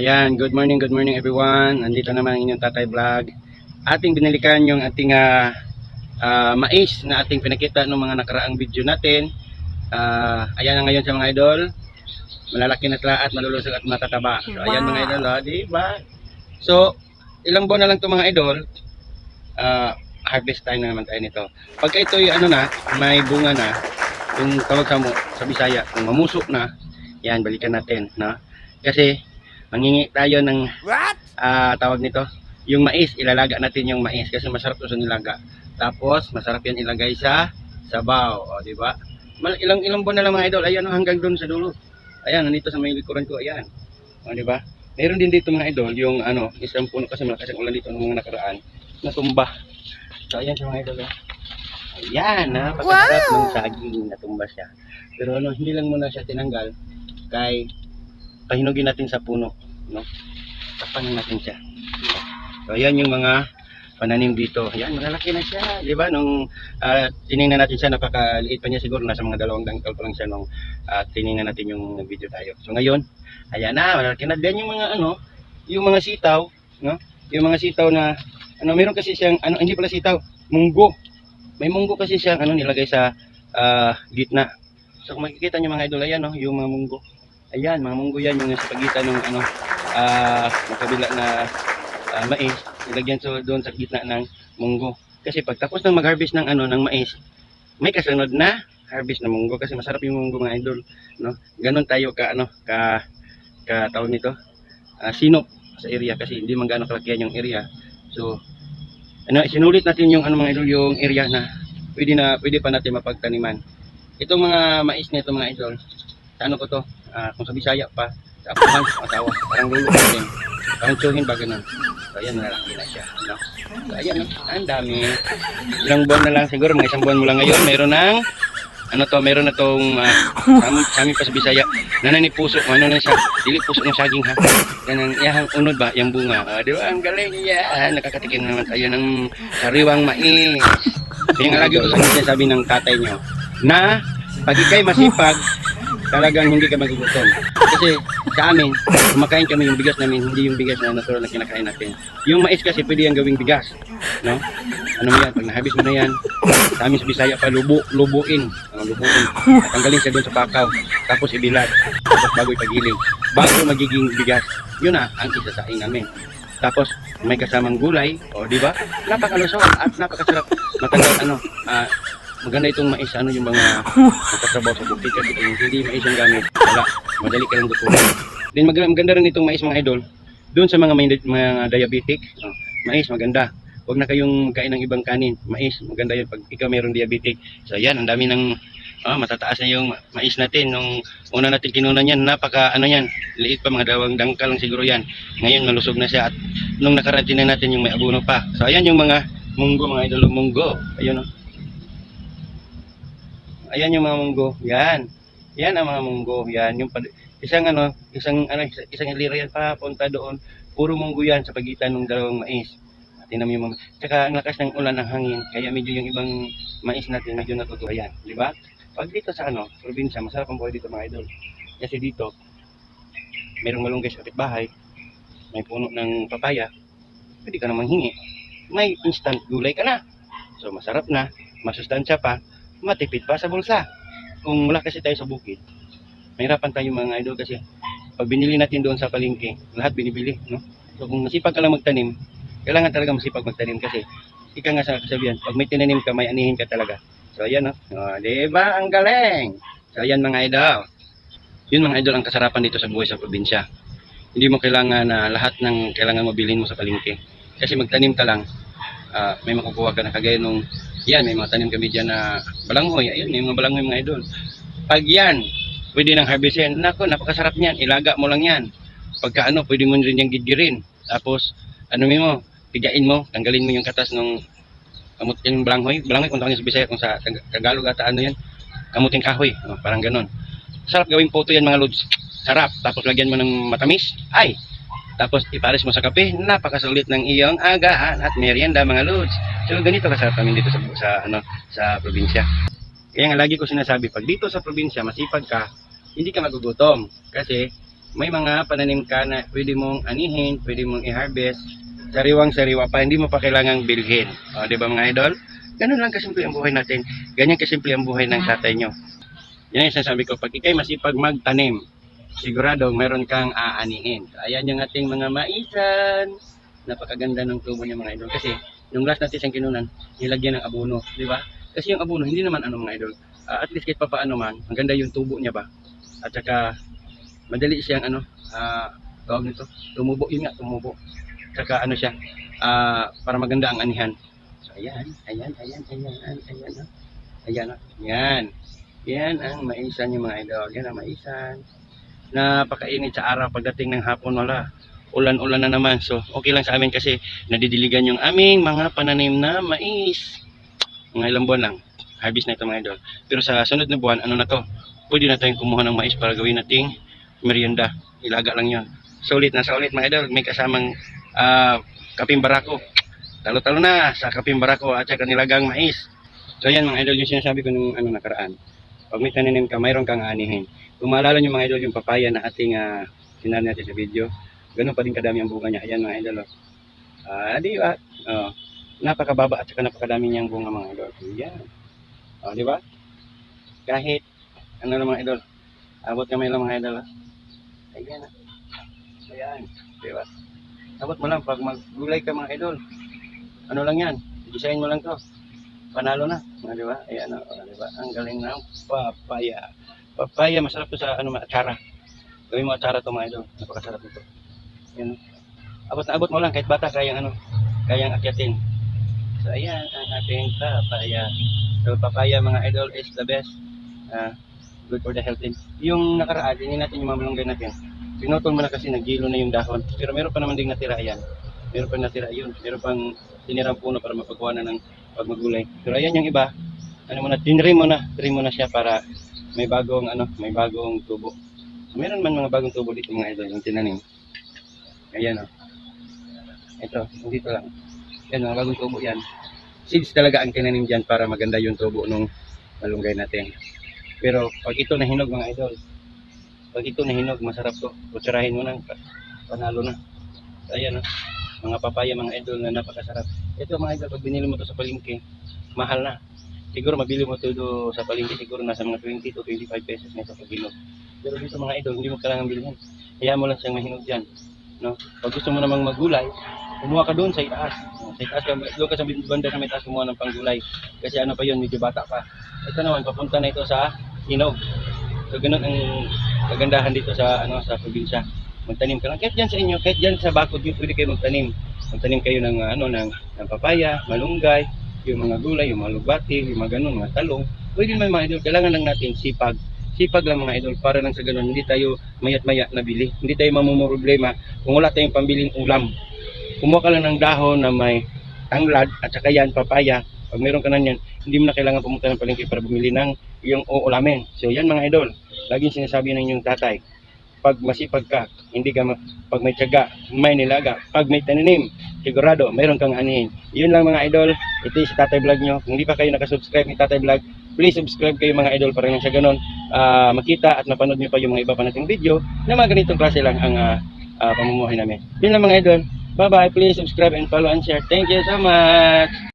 Ayan, good morning, good morning everyone. Nandito naman ang inyong tatay vlog. Ating binalikan yung ating ah, ah, mais na ating pinakita ng mga nakaraang video natin. Ah, ayan na ngayon sa mga idol. Malalaki na sila at malulusog at matataba. So, ayan mga idol, oh, di ba? So, ilang buwan na lang ito mga idol. Ah, harvest time na naman tayo nito. Pagka ito ano na, may bunga na, yung tawag sa mo sa Bisaya, kung mamusok na, yan, balikan natin, no? Kasi, mangingi tayo ng ah, tawag nito, yung mais, ilalaga natin yung mais kasi masarap ito sa nilaga. Tapos, masarap yan ilagay sa sabaw, o, di ba? Mal- Ilang ilang buwan na lang mga idol, ayan, oh, hanggang doon sa dulo. Ayan, nandito sa may likuran ko, ayan. O, di ba? Meron din dito mga idol, yung ano, isang puno kasi malakas ang ulan dito ng mga nakaraan, natumba. So, ayan siya mga idol. oh. Ayan, napakasarap ng saging, natumba siya. Pero ano, hindi lang muna siya tinanggal, kay pahinugin natin sa puno, no? Tapanan natin siya. So, ayan yung mga pananim dito. Ayan, malalaki na siya. Di ba? Nung ah, tiningnan natin siya, napakaliit pa niya siguro. Nasa mga dalawang dangkal pa lang siya nung ah, tiningnan natin yung video tayo. So, ngayon, ayan na, malalaki na. Then yung mga ano, yung mga sitaw, no? Yung mga sitaw na, ano, meron kasi siyang, ano, hindi pala sitaw, munggo. May munggo kasi siyang, ano, nilagay sa ah, gitna. So, kung makikita niyo mga idol, ayan, no, yung mga munggo. Ayan, mga munggo yung nasa pagitan ng, ano, ah, magkabila na ah, mais, ilagyan so doon sa gitna ng munggo. Kasi pagtapos ng mag-harvest ng ano ng mais, may kasunod na harvest ng munggo kasi masarap yung munggo mga idol, no? Ganon tayo ka ano, ka ka tawag nito. ah, sinop sa area kasi hindi man gaano kalakihan yung area. So ano, sinulit natin yung ano mga idol yung area na pwede na pwede pa natin mapagtaniman. Itong mga mais nito mga idol, sa ano ko to, ah, kung sa Bisaya pa, sa Apuhan, asawa, parang lulo natin. Parang tsuhin ba ganun. So, ayan, malalaki na siya. No? So, ayan, no? ang dami. Ilang buwan na lang siguro, mga isang buwan mo lang ngayon, meron ng, ano to, meron na tong, uh, sa amin pa sa Bisaya, nanani puso, ano na siya, dili puso ng saging ha. Yan, unod ba, yung bunga. Ah, di ba, ang galing yan. Nakakatikin naman tayo ng sariwang mais. Yung lagi ko sa sabi ng tatay nyo, na pag ikay masipag, talagang hindi ka magugutom. Kasi sa amin, kumakain kami yung bigas namin, hindi yung bigas na natural na kinakain natin. Yung mais kasi pwede yung gawing bigas. No? Ano mo yan, pag nahabis mo na yan, sa amin sa Bisaya pa, lubu, lubuin. Ano, lubuin. Tanggalin siya doon sa pakaw, tapos ibilad, tapos bago ipagiling. Bago magiging bigas, yun na ang isasain namin. Tapos may kasamang gulay, o di ba? Napakalusog at napakasarap. Matagal ano, ah, maganda itong mais ano yung mga nagtatrabaho sa bukid kasi kung hindi mais yung gamit. Wala madali ka lang gutumin then mag maganda rin itong mais mga idol. Doon sa mga may mga diabetic oh, mais maganda. Huwag na kayong kain ng ibang kanin. Mais maganda yun pag ikaw mayroong diabetic. So yan ang dami ng ah, matataas na yung mais natin. Nung una natin kinunan yan napaka ano yan liit pa mga dalawang dangkal lang siguro yan. Ngayon malusog na siya at nung nakaraan na natin yung may abono pa. So ayan yung mga munggo mga idol munggo. Ayun oh. Ayan yung mga munggo. Yan. Yan ang mga munggo. Yan. Yung isang ano, isang ano, isa- isang ilira yan pa punta doon. Puro munggo yan sa pagitan ng dalawang mais. Tingnan mo yung mga, tsaka ang lakas ng ulan ng hangin, kaya medyo yung ibang mais natin medyo natutuwa yan, di ba? Pag dito sa ano, probinsya, masarap ang buhay dito mga idol. Kasi dito, merong malunggay sa kapitbahay, may puno ng papaya, pwede ka namang hingi. May instant gulay ka na. So masarap na, masustansya pa, matipid pa sa bulsa. Kung wala kasi tayo sa bukid, mahirapan tayo mga idol kasi pag binili natin doon sa palengke, lahat binibili, no? So kung masipag ka lang magtanim, kailangan talaga masipag magtanim kasi ika nga sa kasabihan, pag may tinanim ka, may anihin ka talaga. So ayan, no? Oh, di ba? Ang galing! So ayan mga idol. Yun mga idol ang kasarapan dito sa buhay sa probinsya. Hindi mo kailangan na lahat ng kailangan mo bilhin mo sa palengke. Kasi magtanim ka lang, ah, may makukuha ka na kagaya nung yan, may mga tanim kami dyan na balanghoy. Ayun, may mga balanghoy mga idol. Pag yan, pwede nang harvestin. Nako, napakasarap niyan. Ilaga mo lang yan. Pagka ano, pwede mo rin yung gigirin. Tapos, ano mo, pigain mo, tanggalin mo yung katas ng kamut yung balanghoy. Balanghoy, kung tawagin sa Bisaya, kung sa Tag- Tagalog ata ano yan, kamuting kahoy. Oh, parang ganon. Sarap gawing photo yan mga lods. Sarap. Tapos lagyan mo ng matamis. Ay, tapos ipares mo sa kape, napakasulit ng iyong agahan at merienda mga lods. So ganito kasarap kami dito sa, sa ano sa probinsya. Kaya nga lagi ko sinasabi, pag dito sa probinsya masipag ka, hindi ka magugutom kasi may mga pananim ka na pwede mong anihin, pwede mong i-harvest, sariwang-sariwa pa, hindi mo pa kailangang bilhin. O, di ba mga idol? Ganun lang kasimple ang buhay natin. Ganyan kasimple ang buhay ng tatay nyo. Yan yung sinasabi ko, pag ikay masipag magtanim, sigurado meron kang aanihin. Ayan yung ating mga maisan. Napakaganda ng tubo niya mga idol. Kasi, yung last natin siyang kinunan, nilagyan ng abono, di ba? Kasi yung abono, hindi naman ano mga idol. Ah, at least kahit pa paano man, ang ganda yung tubo niya ba? At saka, madali siyang ano, ah, tawag nito, tumubo, yun nga, tumubo. Saka ano siya, ah, para maganda ang anihan. So, ayan, ayan, ayan, ayan, ayan, ayan, ayan, ah. yan. Yan ang maisan yung mga idol. Yan ang maisan. Napakainit sa araw pagdating ng hapon wala. Ulan-ulan na naman. So, okay lang sa amin kasi nadidiligan yung aming mga pananim na mais. Mga ilang buwan lang. Harvest na ito mga idol. Pero sa sunod na buwan, ano na to? Pwede na tayong kumuha ng mais para gawin nating merienda. Ilaga lang yon. Sulit na sulit mga idol. May kasamang ah, kaping barako. Talo-talo na sa kaping barako at saka nilagang mais. So yan mga idol yung sinasabi ko nung ano nakaraan. Pag may taninim ka, mayroon kang anihin. Kung maalala nyo mga idol yung papaya na ating uh, sinari natin sa video, ganun pa rin kadami ang bunga niya. Ayan mga idol. Oh. Ah, di ba? Oh, napakababa at saka napakadami niyang bunga mga idol. Ayan. Oh, di ba? Kahit ano lang mga idol. Abot kamay lang mga idol. oh. Ayan. ah. Ayan. Di ba? Abot mo lang pag maggulay ka mga idol. Ano lang yan? Design mo lang to panalo na, ah, di ba? Ayan, oh, di ba? Ang galing ng papaya. Papaya, masarap to sa ano, atsara. Gawin mo atsara to mga idol. Napakasarap nito. Yan. Abot na abot mo lang, kahit bata, kayang ano, kayang akyatin. So, ayan, ang ating papaya. So, papaya mga idol is the best. Ah, good for the health. Yung nakaraan, hindi natin yung mamalunggay natin. Pinutol mo na kasi nagilo na yung dahon. Pero meron pa naman ding natira yan. Meron pa natira yun. Meron pang tinirang puno para mapagawa na ng pag. Pero ayan yung iba, ano mo na, tinrim mo na, trim mo na siya para may bagong ano, may bagong tubo. So, meron man mga bagong tubo dito mga idol, yung tinanim. Ayan o. Ito, dito lang. Yan, mga bagong tubo yan. Seeds talaga ang tinanim dyan para maganda yung tubo nung malunggay natin. Pero pag ito nahinog mga idol, pag ito nahinog, masarap to. Kutsarahin mo na, panalo na. Ayan o. Mga papaya, mga idol na napakasarap. Ito mga idol, pag binili mo to sa palengke, mahal na. Siguro mabili mo to do sa palengke, siguro nasa mga 20 to 25 pesos na ito pag bilog. Pero dito mga idol, hindi mo kailangan bilhin. Kaya mo lang siyang mahinog dyan. No? Pag gusto mo namang maggulay, kumuha ka doon sa itaas. Sa itaas doon ka sa banda na may taas kumuha ng panggulay. Kasi ano pa yun, medyo bata pa. Ito naman, papunta na ito sa hinog. So ganun ang kagandahan dito sa ano sa probinsya. Magtanim ka lang. Kahit dyan sa inyo, kahit dyan sa yun, pwede kayo magtanim. Magtanim kayo ng ano ng, ng papaya, malunggay, yung mga gulay, yung mga lugbati, yung mga ganun, mga talong. Pwede naman mga idol, kailangan lang natin sipag. Sipag lang mga idol para lang sa ganun, hindi tayo mayat-maya na bili. Hindi tayo mamumroblema kung wala tayong pambiling ulam. Kumuha ka lang ng dahon na may tanglad at saka yan, papaya. Pag meron ka na yan, hindi mo na kailangan pumunta ng palengke para bumili ng iyong uulamin. So yan mga idol, laging sinasabi ng inyong tatay, pag masipag ka, hindi ka, pag may tiyaga, may nilaga. Pag may taninim, sigurado, mayroon kang anihin. Yun lang mga idol, ito yung si Tatay Vlog nyo. Kung hindi pa kayo nakasubscribe ni Tatay Vlog, please subscribe kayo mga idol para nang sa ganun, ah, makita at mapanood nyo pa yung mga iba pa nating video na mga ganitong klase lang ang ah, ah, pamumuhay namin. Yun lang mga idol. Bye-bye. Please subscribe and follow and share. Thank you so much.